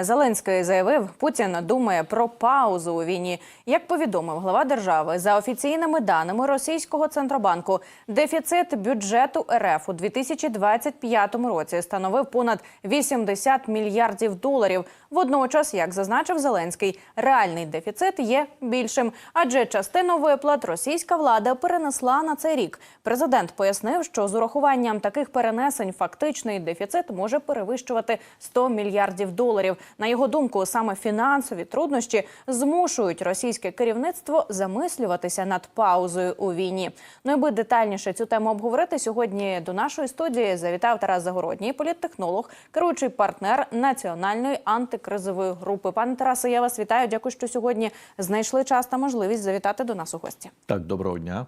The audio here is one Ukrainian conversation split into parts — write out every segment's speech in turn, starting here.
Зеленський заявив, Путін думає про паузу у війні. Як повідомив глава держави, за офіційними даними російського центробанку, дефіцит бюджету РФ у 2025 році становив понад 80 мільярдів доларів. Водночас, як зазначив Зеленський, реальний дефіцит є більшим, адже частину виплат російська влада перенесла на цей рік. Президент пояснив, що з урахуванням таких перенесень фактичний дефіцит може перевищувати 100 мільярдів доларів. На його думку, саме фінансові труднощі змушують російське керівництво замислюватися над паузою у війні. Ну, аби детальніше цю тему обговорити сьогодні до нашої студії завітав Тарас Загородній, політтехнолог, керуючий партнер національної антикризової групи. Пане Тарасе, я вас вітаю. Дякую, що сьогодні знайшли час та можливість завітати до нас у гості. Так, доброго дня.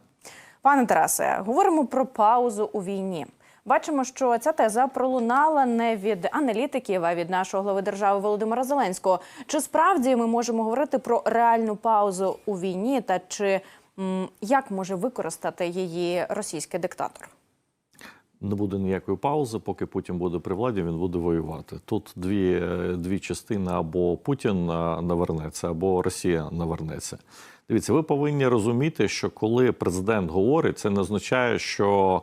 Пане Тарасе, говоримо про паузу у війні. Бачимо, що ця теза пролунала не від аналітиків, а від нашого глави держави Володимира Зеленського. Чи справді ми можемо говорити про реальну паузу у війні, та чи як може використати її російський диктатор? Не буде ніякої паузи, поки Путін буде при владі, він буде воювати. Тут дві, е, дві частини: або Путін навернеться, або Росія навернеться. Дивіться, ви повинні розуміти, що коли президент говорить, це не означає, що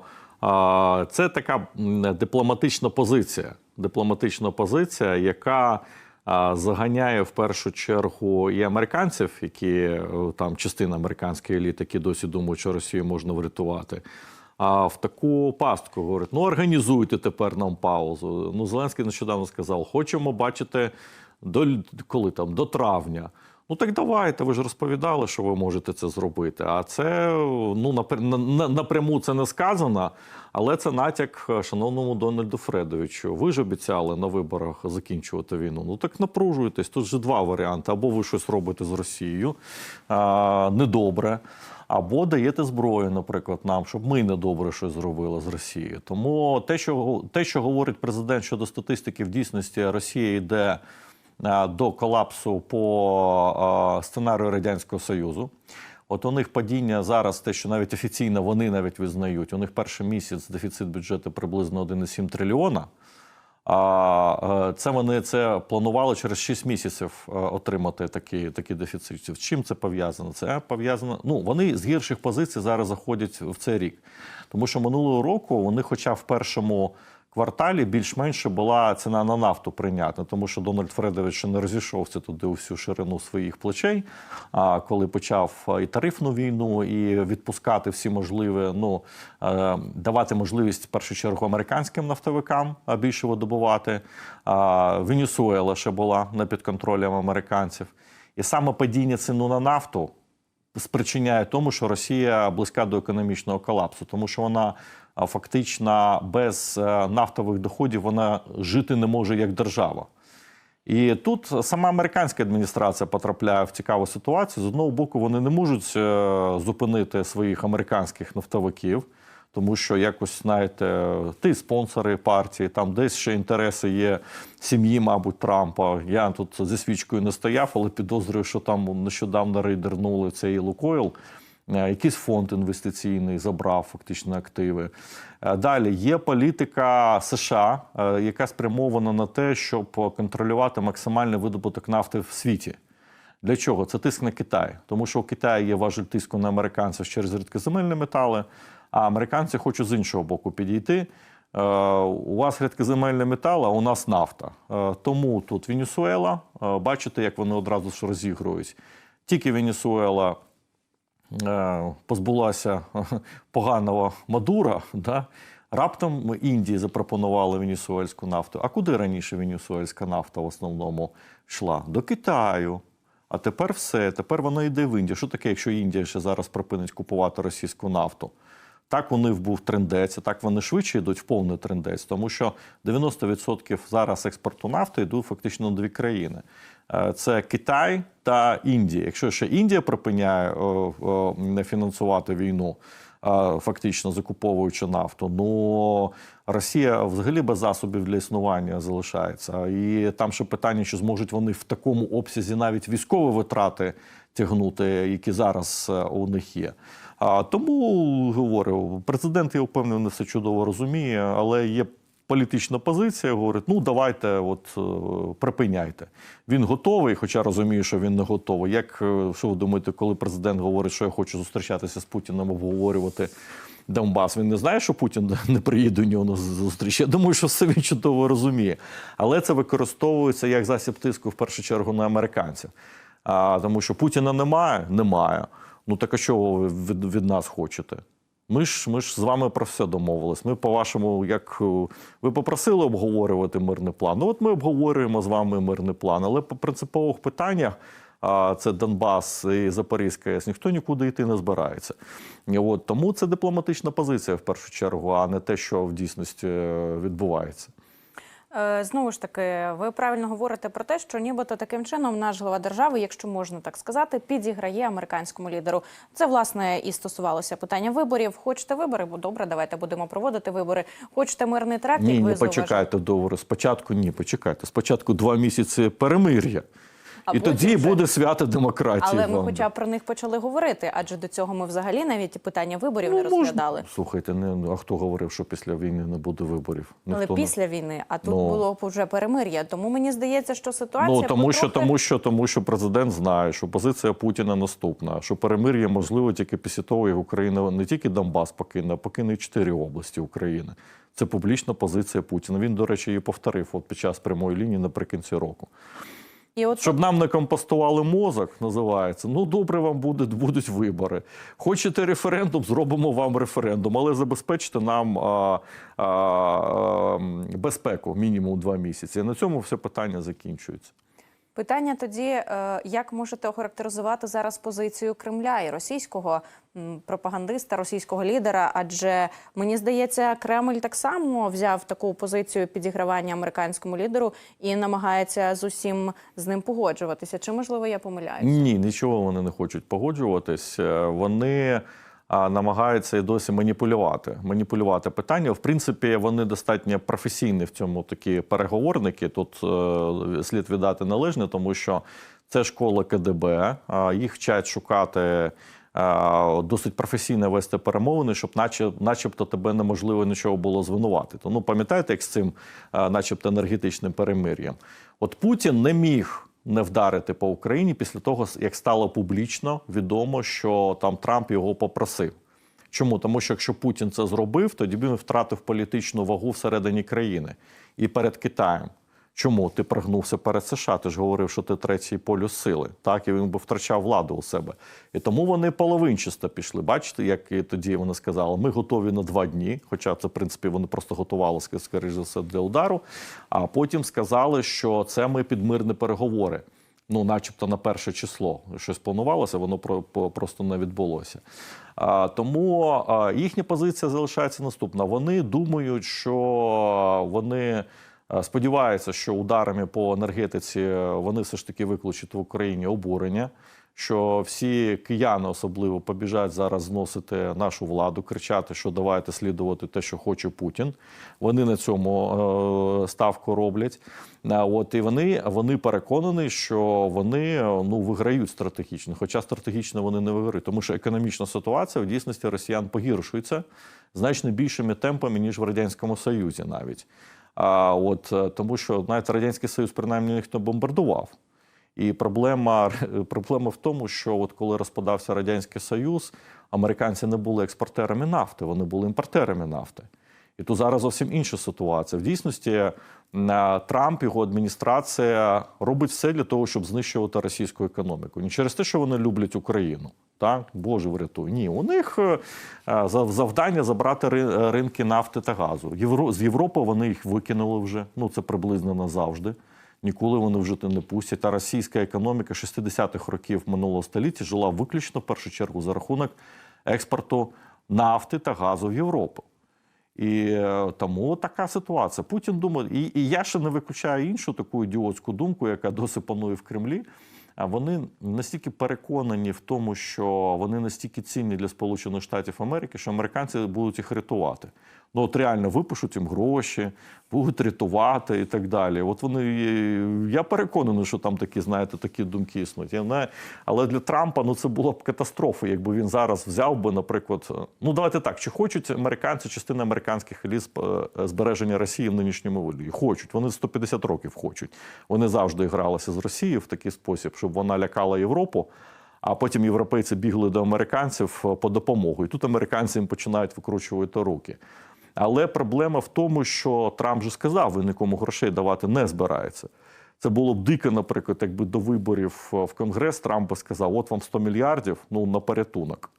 це така дипломатична позиція. Дипломатична позиція, яка заганяє в першу чергу і американців, які е, там частина американської еліти, які досі думають, що Росію можна врятувати. А в таку пастку говорить: ну організуйте тепер нам паузу. Ну, Зеленський нещодавно сказав: хочемо бачити до коли там до травня. Ну так давайте, ви ж розповідали, що ви можете це зробити. А це ну напр- на- на- напряму це не сказано, але це натяк е, шановному Дональду Фредовичу. Ви ж обіцяли на виборах закінчувати війну. Ну так напружуйтесь. Тут же два варіанти: або ви щось робите з Росією а, недобре. Або даєте зброю, наприклад, нам, щоб ми недобре щось зробили з Росією. Тому те, що те, що говорить президент щодо статистики, в дійсності Росія йде до колапсу по е, сценарію Радянського Союзу. От у них падіння зараз, те, що навіть офіційно вони навіть визнають. У них перший місяць дефіцит бюджету приблизно 1,7 трильйона. А е, це вони це планували через 6 місяців е, отримати такі, такі дефіцити. Чим це пов'язано? Це пов'язано. Ну вони з гірших позицій зараз заходять в цей рік, тому що минулого року вони, хоча в першому кварталі більш-менше була ціна на нафту прийнятна, тому що Дональд Фредович не розійшовся туди у всю ширину своїх плечей. А коли почав і тарифну війну, і відпускати всі можливі, ну е, давати можливість в першу чергу американським нафтовикам більше видобувати. Венесуела ще була на під контролем американців. І саме падіння ціну на нафту спричиняє тому, що Росія близька до економічного колапсу, тому що вона фактично без е, нафтових доходів вона жити не може як держава. І тут сама американська адміністрація потрапляє в цікаву ситуацію. З одного боку, вони не можуть е, зупинити своїх американських нафтовиків, тому що якось, знаєте, ти спонсори партії, там десь ще інтереси є сім'ї, мабуть, Трампа. Я тут зі свічкою не стояв, але підозрюю, що там нещодавно рейдернули цей Лукойл. Е, Якийсь фонд інвестиційний забрав фактично активи. Е, Далі є політика США, е, яка спрямована на те, щоб контролювати максимальний видобуток нафти в світі. Для чого? Це тиск на Китай, тому що у Китаї є важель тиску на американців через рідкоземельні метали, а американці хочуть з іншого боку підійти. У вас рідкоземельні метали, а у нас нафта. Тому тут Венесуела, бачите, як вони одразу ж розігрують. Тільки Венесуела позбулася поганого Мадура, да? раптом Індії запропонували венесуельську нафту. А куди раніше венесуельська нафта в основному йшла? До Китаю. А тепер все. Тепер вона йде в Індію. Що таке, якщо Індія ще зараз припинить купувати російську нафту? Так них був трендець, а так вони швидше йдуть в повний трендець, тому що 90% зараз експорту нафти йдуть фактично на дві країни: Е, це Китай та Індія. Якщо ще Індія припиняє не фінансувати війну, фактично закуповуючи нафту, ну Росія взагалі без засобів для існування залишається. І там ще питання, чи зможуть вони в такому обсязі навіть військові витрати тягнути, які зараз е, у них є. А тому говорю, президент я впевнений, все чудово розуміє, але є політична позиція. Говорить, ну давайте, от е, припиняйте. Він готовий, хоча розумію, що він не готовий. Як е, що ви думаєте, коли президент говорить, що я хочу зустрічатися з Путіним, обговорювати Донбас, він не знає, що Путін не приїде до нього на зустріч. Я думаю, що все він чудово розуміє. Але це використовується як засіб тиску в першу чергу на американців. А, тому що Путіна немає, немає. Ну так а чого ви від, від нас хочете? Ми ж ми ж з вами про все домовились. Ми, по-вашому, як е, ви попросили обговорювати мирний план. Ну от ми обговорюємо з вами мирний план. Але по принципових питаннях, це Донбас і Запорізька ЄС, ніхто нікуди йти не збирається. От тому це дипломатична позиція в першу чергу, а не те, що в дійсності е, відбувається. Е, Знову ж таки, ви правильно говорите про те, що нібито таким чином наш глава держави, якщо можна так сказати, підіграє американському лідеру. Це власне і стосувалося питання виборів. Хочете вибори? Бо добре, давайте будемо проводити вибори. Хочете мирний тракт? Ні, як ви зауважили? почекайте довго. Спочатку ні, почекайте. Спочатку два місяці перемир'я. А і тоді вже- буде свято демократії. Але ми хоча б про них почали говорити, адже до цього ми взагалі навіть питання виборів не Ну, можна. розглядали. Слухайте, не, а хто говорив, що після війни не буде виборів? Але Ніхто не- після війни, а тут Ну. було б вже перемир'я. Тому мені здається, що ситуація Ну тому що, тому що тому що президент знає, що позиція Путіна наступна, що перемир'я можливо тільки після того, як Україна не тільки Донбас покине, а покине і чотири області України. Це публічна позиція Путіна. Він, до речі, її повторив от під час прямої лінії наприкінці року. І от Щоб нам не компостували мозок, називається. Ну добре, вам буде, будуть вибори. Хочете референдум, зробимо вам референдум, але забезпечте нам а, а, а, безпеку мінімум два місяці. І на цьому все питання закінчується. Питання тоді, е, як можете охарактеризувати зараз позицію Кремля і російського пропагандиста, російського лідера? Адже мені здається, Кремль так само взяв таку позицію підігравання американському лідеру і намагається з усім з ним погоджуватися. Чи можливо я помиляюсь? Ні, нічого вони не хочуть погоджуватись. Е, Вони намагаються і досі маніпулювати. Маніпулювати питання. В принципі, вони достатньо професійні в цьому такі переговорники. Тут е, слід віддати належне, тому що це школа КДБ. Їх вчать шукати. е, Досить професійно вести перемовини, щоб наче, начебто тебе неможливо нічого було звинуватити. Ну, пам'ятаєте, як з цим, е, начебто, енергетичним перемир'ям? От Путін не міг не вдарити по Україні після того, як стало публічно відомо, що там Трамп його попросив. Чому? Тому що якщо Путін це зробив, тоді він втратив політичну вагу всередині країни і перед Китаєм. Чому ти прогнувся перед США? Ти ж говорив, що ти третій полюс сили, так і він би втрачав владу у себе. І тому вони половинчасто пішли. Бачите, як і тоді вони сказали, ми готові на два дні. Хоча це, в принципі, вони просто готували скоріш за все для удару. А потім сказали, що це ми під мирні переговори. Ну, начебто, на перше число щось планувалося, воно про, просто не відбулося. Тому їхня позиція залишається наступна. Вони думають, що вони сподіваються, що ударами по енергетиці вони все ж таки викличуть в Україні обурення. Що всі кияни особливо побіжать зараз зносити нашу владу, кричати, що давайте слідувати те, що хоче Путін. Вони на цьому е, ставку роблять. От і вони, вони переконані, що вони е, ну виграють стратегічно, хоча стратегічно вони не виграють, тому що економічна ситуація в дійсності росіян погіршується значно більшими темпами ніж в радянському союзі, навіть а от е, тому, що навіть радянський союз принаймні ніхто бомбардував. І проблема, проблема в тому, що от коли розпадався радянський союз, американці не були експортерами нафти, вони були імпортерами нафти. І тут зараз зовсім інша ситуація. В дійсності е, Трамп, його адміністрація робить все для того, щоб знищувати російську економіку. Не через те, що вони люблять Україну. Так, Боже врятуй. Ні, у них е, е, зав- завдання забрати ри- ринки нафти та газу. Євро, з Європи вони їх викинули вже. Ну це приблизно назавжди. Ніколи вони вже не пустять. Та російська економіка 60-х років минулого століття жила виключно в першу чергу за рахунок експорту нафти та газу в Європу. І е, тому така ситуація. Путін думає, і, і я ще не виключаю іншу таку ідіотську думку, яка досі панує в Кремлі. Вони настільки переконані в тому, що вони настільки цінні для Сполучених Штатів Америки, що американці будуть їх рятувати. Ну от реально випишуть їм гроші, будуть рятувати і так далі. От вони я переконаний, що там такі, знаєте, такі думки існують. Я не, але для Трампа ну це була б катастрофа, якби він зараз взяв би, наприклад, ну давайте так, чи хочуть американці, частина американських еліт е, збереження Росії в нинішньому вигляді? Хочуть. Вони 150 років хочуть. Вони завжди гралися з Росією в такий спосіб, щоб вона лякала Європу. А потім європейці бігли до американців е, по допомогу. І тут американці їм починають викручувати руки. Але проблема в тому, що Трамп же сказав, він нікому грошей давати не збирається. Це було б дико, наприклад, якби до виборів в Конгрес Трамп би сказав: от вам 100 мільярдів ну, на порятунок.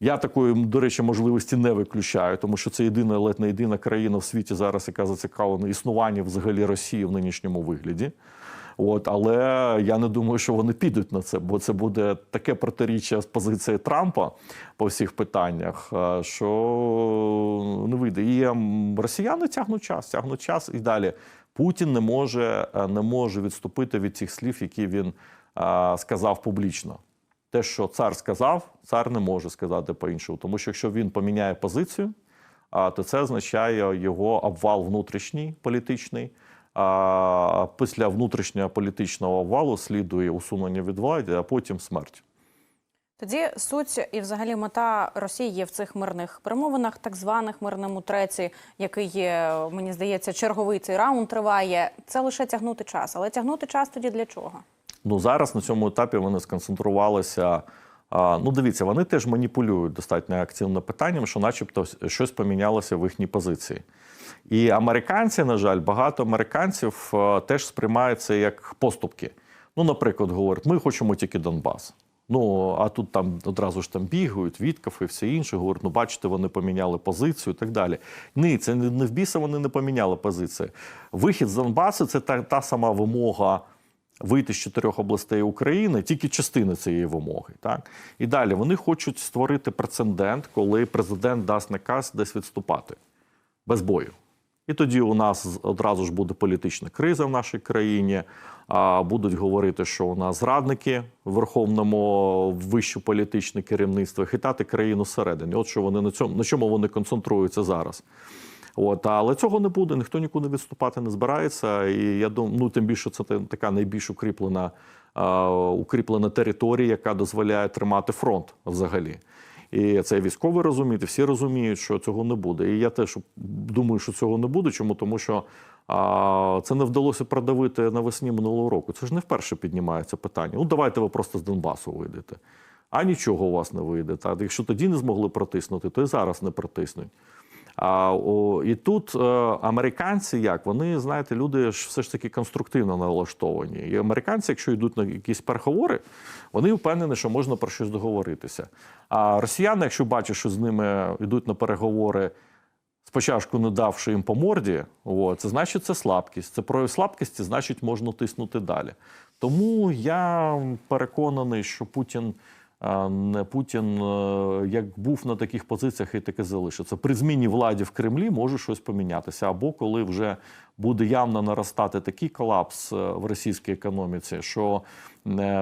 Я такої, до речі, можливості не виключаю, тому що це єдина, ледь не єдина країна в світі зараз, яка зацікавлена існуванням взагалі Росії в нинішньому вигляді. От, але я не думаю, що вони підуть на це, бо це буде таке протиріччя з позиції Трампа по всіх питаннях, е, що не вийде. І ем, росіяни тягнуть час, тягнуть час і далі. Путін не може, е, не може відступити від цих слів, які він е, сказав публічно. Те, що цар сказав, цар не може сказати по-іншому. Тому що якщо він поміняє позицію, а, то це означає його обвал внутрішній політичний. А після внутрішнього політичного обвалу слідує усунення від влади, а потім смерть. Тоді суть і взагалі мета Росії є в цих мирних перемовинах, так званих мирному треці, який є, мені здається, черговий цей раунд триває. Це лише тягнути час. Але тягнути час тоді для чого? Ну зараз на цьому етапі вони сконцентрувалися. Ну, дивіться, вони теж маніпулюють достатньо активно питанням, що, начебто, щось помінялося в їхній позиції. І американці, на жаль, багато американців теж сприймають це як поступки. Ну, наприклад, говорять, ми хочемо тільки Донбас. Ну, а тут там одразу ж там бігають, Вітков і все інше. Говорять, ну бачите, вони поміняли позицію і так далі. Ні, це не в біса вони не поміняли позицію. Вихід з Донбасу це та, та сама вимога вийти з чотирьох областей України, тільки частина цієї вимоги. Так? І далі вони хочуть створити прецедент, коли президент дасть наказ десь відступати без бою. І тоді у нас одразу ж буде політична криза в нашій країні. Будуть говорити, що у нас зрадники в верховному вище політичне керівництво, хитати країну всередині. От що вони на цьому на чому вони концентруються зараз. От, але цього не буде, ніхто нікуди відступати не збирається. І я думаю, ну тим більше це така найбільш укріплена, а, укріплена територія, яка дозволяє тримати фронт взагалі. І це військові розуміють, всі розуміють, що цього не буде. І я теж думаю, що цього не буде. Чому? Тому що а, це не вдалося продавити навесні минулого року. Це ж не вперше піднімається питання. Ну, давайте ви просто з Донбасу вийдете. А нічого у вас не вийде. Та якщо тоді не змогли протиснути, то і зараз не протиснуть. А, о, І тут е, американці, як вони знаєте, люди ж все ж таки конструктивно налаштовані. І американці, якщо йдуть на якісь переговори, вони впевнені, що можна про щось договоритися. А росіяни, якщо бачать, що з ними йдуть на переговори, спочатку не давши їм по морді, о, це значить це слабкість. Це прояв слабкості, значить, можна тиснути далі. Тому я переконаний, що Путін. Путін як був на таких позиціях і таки залишиться. При зміні владі в Кремлі може щось помінятися. Або коли вже буде явно наростати такий колапс в російській економіці, що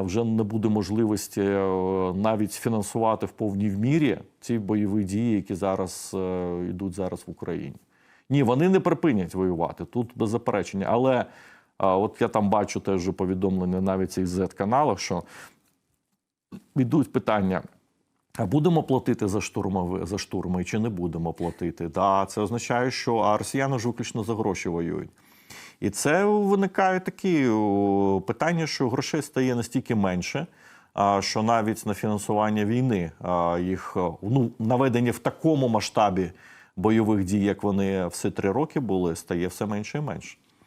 вже не буде можливості навіть фінансувати в повній мірі ці бойові дії, які зараз йдуть зараз в Україні. Ні, вони не припинять воювати тут без заперечення. Але от я там бачу теж повідомлення навіть цих Z-каналах, що Йдуть питання. А будемо платити за штурми, за штурми чи не будемо платити? Да, Це означає, що а росіяни ж виключно за гроші воюють. І це виникають такі питання, що грошей стає настільки менше, що навіть на фінансування війни їх ну, наведення в такому масштабі бойових дій, як вони все три роки були, стає все менше і менше.